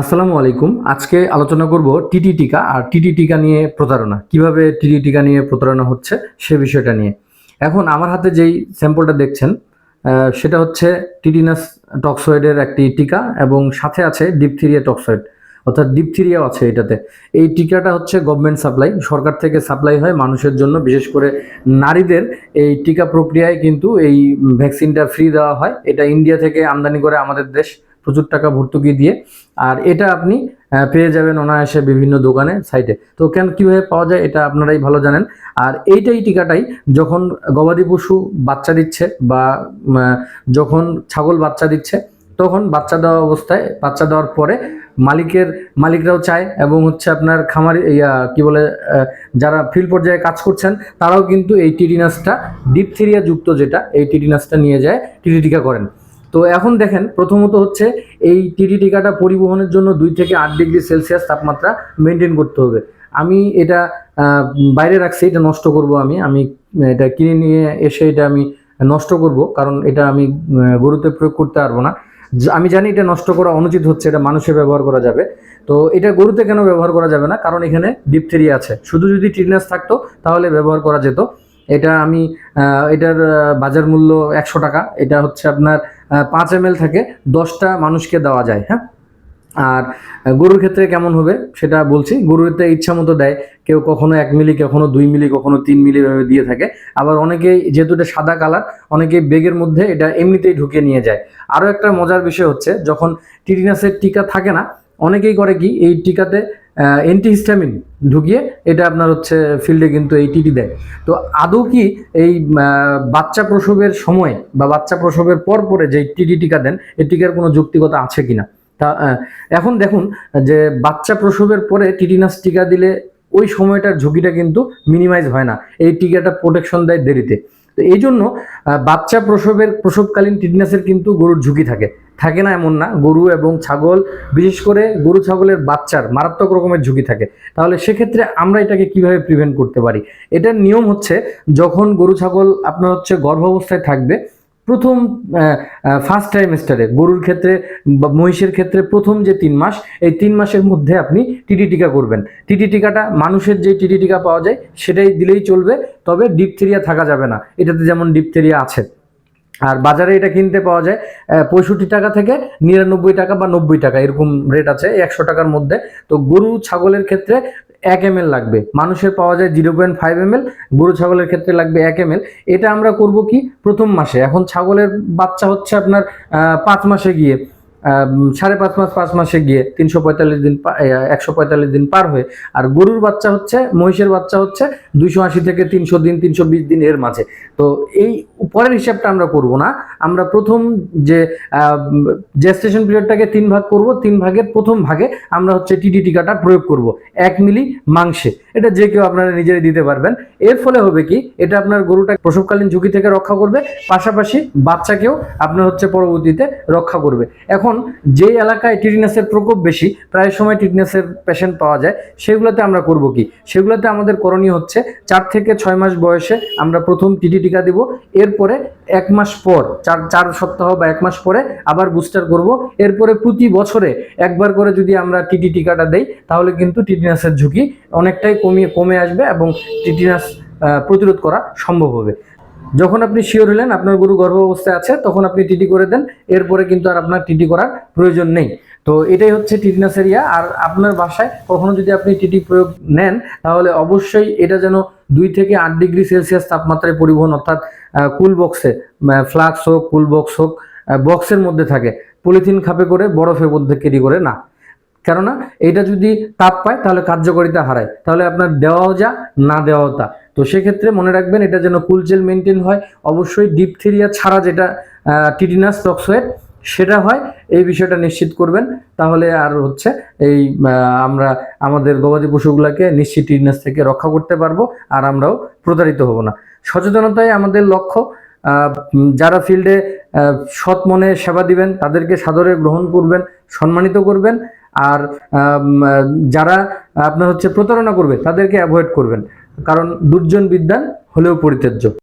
আসসালামু আলাইকুম। আজকে আলোচনা করব টিটি টিকা আর টিটি টিকা নিয়ে প্রতারণা। কীভাবে টিটি টিকা নিয়ে প্রতারণা হচ্ছে সে বিষয়টা নিয়ে। এখন আমার হাতে যেই স্যাম্পলটা দেখছেন সেটা হচ্ছে টিটিনাস টক্সয়েডের একটি টিকা এবং সাথে আছে ডিপথিরিয়া টক্সয়েড, অর্থাৎ ডিপথিরিয়াও আছে এটাতে। এই টিকাটা হচ্ছে গভর্নমেন্ট সাপ্লাই সরকার থেকে সাপ্লাই হয় মানুষের জন্য, বিশেষ করে নারীদের। এই টিকা প্রক্রিয়ায় কিন্তু এই ভ্যাকসিনটা ফ্রি দেওয়া হয়। এটা ইন্ডিয়া থেকে আমদানি করে আমাদের দেশ। প্রচুর টাকা ভর্তুকি দিয়ে। আর এটা আপনি পেয়ে যাবেন অনায়াসে বিভিন্ন দোকানে সাইটে তো কেন, কীভাবে পাওয়া যায় এটা আপনারাই ভালো জানেন। আর এইটাই টিকাটাই, যখন গবাদি পশু বাচ্চা দিচ্ছে বা যখন ছাগল বাচ্চা দিচ্ছে, তখন বাচ্চা দেওয়া অবস্থায়, বাচ্চা দেওয়ার পরে মালিকের, মালিকরাও চায় এবং হচ্ছে আপনার খামারি, ইয়া, কি বলে যারা ফিল্ড পর্যায়ে কাজ করছেন, তারাও কিন্তু এই টিটিনাসটা ডিপথেরিয়া যুক্ত যেটা, এই টিটিনাসটা নিয়ে যায়, টিটি টিকা করেন। তো এখন দেখেন, প্রথমত হচ্ছে এই টিটি টিকাটা পরিবহনের জন্য দুই থেকে আট ডিগ্রি সেলসিয়াস তাপমাত্রা মেনটেন করতে হবে। আমি এটা বাইরে রাখছি, এটা নষ্ট করব আমি। আমি এটা কিনে নিয়ে এসে এটা আমি নষ্ট করব, কারণ এটা আমি গরুতে প্রয়োগ করতে পারব না। আমি জানি এটা নষ্ট করা অনুচিত হচ্ছে, এটা মানুষে ব্যবহার করা যাবে। তো এটা গরুতে কেন ব্যবহার করা যাবে না? কারণ এখানে ডিপথেরিয়া আছে। শুধু যদি টিটনেস থাকতো, তাহলে ব্যবহার করা যেত। এটা আমি এটার বাজার মূল্য একশো টাকা। এটা হচ্ছে আপনার পাঁচ এম থাকে, দশটা মানুষকে দেওয়া যায় হ্যাঁ? আর গরুর ক্ষেত্রে কেমন হবে সেটা বলছি। গরুতে ইচ্ছা মতো দেয়। কেউ কখনো এক মিলি, কখনো দুই মিলি, কখনো তিন মিলি ভাবে দিয়ে থাকে। আবার অনেকেই, যেহেতু এটা সাদা কালার, অনেকেই বেগের মধ্যে এটা এমনিতেই ঢুকে নিয়ে যায়। আরও একটা মজার বিষয় হচ্ছে, যখন টিটিনাসের টিকা থাকে না, অনেকেই করে কি, এই টিকাতে অ্যান্টিহিস্টামিন ঢুকিয়ে এটা আপনার হচ্ছে ফিল্ডে কিন্তু এই টিটি দেয়। তো আদৌ কি এই বাচ্চা প্রসবের সময় বা বাচ্চা প্রসবের পর পরে যে টিটি টিকা দেন এই টিকার কোনো যৌক্তিকতা আছে কিনা? তা এখন দেখুন যে বাচ্চা প্রসবের পরে টিটিনাস টিকা দিলে ওই সময়টার ঝুঁকিটা কিন্তু মিনিমাইজ হয় না। এই টিকাটা প্রোটেকশন দেয় দেরিতে। তো এই জন্য বাচ্চা প্রসবের, প্রসবকালীন টিটনেসের কিন্তু গরুর ঝুঁকি থাকে। থাকে না এমন না, গরু এবং ছাগল, বিশেষ করে গরু ছাগলের বাচ্চার মারাত্মক রকমের ঝুঁকি থাকে। তাহলে সেক্ষেত্রে আমরা এটাকে কীভাবে প্রিভেন্ট করতে পারি? এটার নিয়ম হচ্ছে যখন গরু ছাগল আপনার হচ্ছে গর্ভাবস্থায় থাকবে, প্রথম ফার্স্ট ট্রাইমেস্টারে গরুর ক্ষেত্রে বা মহিষের ক্ষেত্রে প্রথম যে তিন মাস, এই তিন মাসের মধ্যে আপনি টিটি টিকা করবেন। টিটি টিকাটা মানুষের যে টিটি টিকা পাওয়া যায়, সেটাই দিলেই চলবে, তবে ডিপথেরিয়া থাকা যাবে না। এটাতে যেমন ডিপথেরিয়া আছে। আর বাজারে এটা কিনতে পাওয়া যায় পঁয়ষট্টি টাকা থেকে নিরানব্বই টাকা বা নব্বই টাকা এরকম রেট আছে, একশো টাকার মধ্যে। তো গরু, ছাগলের ক্ষেত্রে এক এম লাগবে। মানুষের পাওয়া যায় জিরো পয়েন্ট ফাইভ এম গরু, ছাগলের ক্ষেত্রে লাগবে এক এম এটা আমরা করব কি? প্রথম মাসে। এখন ছাগলের বাচ্চা হচ্ছে আপনার পাঁচ মাসে গিয়ে। সাড়ে পাঁচ মাস, পাঁচ মাসে গিয়ে তিনশো পঁয়তাল্লিশ দিন একশো পঁয়তাল্লিশ দিন পার হয়ে, আর গরুর বাচ্চা হচ্ছে, মহিষের বাচ্চা হচ্ছে দুইশো আশি থেকে তিনশো দিন, তিনশো বিশ দিন এর মাঝে। তো এই পরের হিসাবটা আমরা করব না। আমরা প্রথম যে জেস্টেশন পিরিয়ডটাকে তিন ভাগ করব, তিন ভাগের প্রথম ভাগে আমরা হচ্ছে টিটি টিকাটা প্রয়োগ করব। এক মিলি মাংসে। এটা যে কেউ আপনারা নিজেরাই দিতে পারবেন। এর ফলে হবে কি, এটা আপনার গরুটা প্রসবকালীন ঝুঁকি থেকে রক্ষা করবে, পাশাপাশি বাচ্চাকেও আপনার হচ্ছে পরবর্তীতে রক্ষা করবে। এখন যে এলাকায় টিটনেসের প্রকোপ বেশি, প্রায় সময় টিটনেসের পেশেন্ট পাওয়া যায়। সেগুলোতে আমরা করব কি? সেগুলোতে আমাদের করণীয় হচ্ছে চার থেকে ছয় মাস বয়সে আমরা প্রথম টিটি টিকা দিব। এরপরে এক মাস পর, চার চার সপ্তাহ বা এক মাস পরে আবার বুস্টার করব। এরপরে প্রতি বছরে একবার করে যদি আমরা টিটি টিকাটা দেই, তাহলে কিন্তু টিটিনাসের ঝুঁকি অনেকটাই কমিয়ে, কমে আসবে এবং টিটিনাস প্রতিরোধ করা সম্ভব হবে। যখন আপনি শিওর হলেন আপনার গরু গর্ভ অবস্থায় আছে, তখন আপনি টিটি করে দেন, এরপরে কিন্তু আর আপনার টিটি করার প্রয়োজন নেই। তো এটাই হচ্ছে টিটনাসের ইয়া আর আপনার বাসায় কখনো যদি আপনি টিটি প্রয়োগ নেন, তাহলে অবশ্যই এটা যেন দুই থেকে আট ডিগ্রি সেলসিয়াস তাপমাত্রায় পরিবহন, অর্থাৎ কুল বক্সে ফ্লাক্স হোক কুল বক্স হোক বক্সের মধ্যে থাকে। পলিথিন খাপে করে বরফের মধ্যে ক্যারি করে না। কেননা, এটা যদি তাপ পায়, তাহলে কার্যকারিতা হারায়। তাহলে আপনার দেওয়াও যা, না দেওয়াও তা। তো সেক্ষেত্রে মনে রাখবেন এটা যেন কুলজেল মেনটেন হয়। অবশ্যই ডিপথেরিয়া ছাড়া যেটা টিটিনাস টক্সোয়েট, সেটা হয়। এই বিষয়টা নিশ্চিত করবেন। তাহলে আর হচ্ছে এই আমরা আমাদের গবাদি পশুগুলোকে নিশ্চিত টিটিনাস থেকে রক্ষা করতে পারব আর আমরাও প্রতারিত হব না। সচেতনতাই আমাদের লক্ষ্য। যারা ফিল্ডে সৎ মনে সেবা দিবেন, তাদেরকে সাদরে গ্রহণ করবেন, সম্মানিত করবেন। আর যারা আপনার হচ্ছে প্রতারণা করবে, তাদেরকে অ্যাভয়েড করবেন। কারণ দুর্জন বিদ্যান হলেও পরিত্যাজ্য।